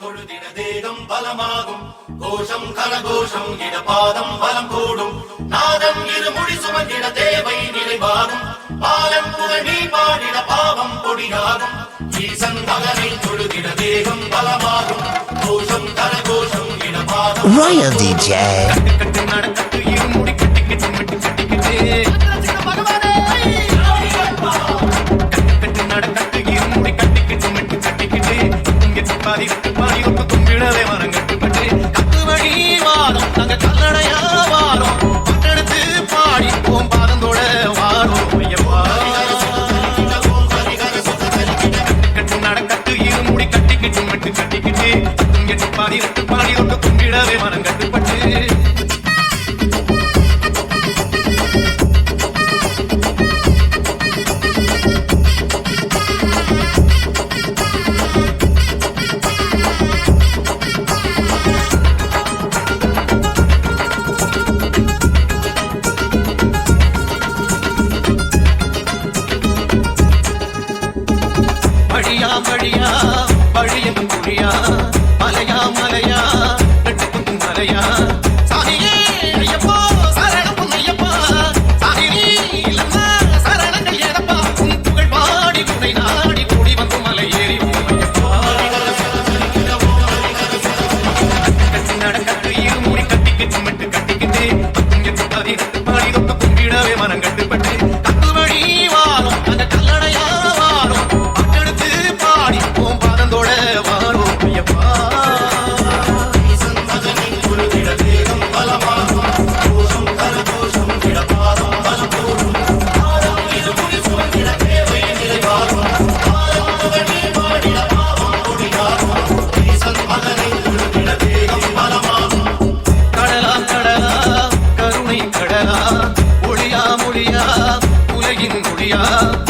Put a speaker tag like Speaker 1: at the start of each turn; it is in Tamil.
Speaker 1: தொழுதிட தேகம் பலமாகும். கோஷம் கரகோஷம் இடபாதம் பலம் கூடும். நாதம் இருமுடி சுமந்திட தேவை நிறைவாகும் பாலன் புகழ் பாடிட பாவம் பொடியாகும். ஈசன் மகனை தொழுதிட தேகம் பலமாகும். கோஷம் கரகோஷம் இடபாதம்
Speaker 2: Royal DJ.
Speaker 3: ஆடியோட்டு பாடியோட்டு கும்பிடவே மனம் கட்டுப்பட்டு. வழியா வழியா yeah.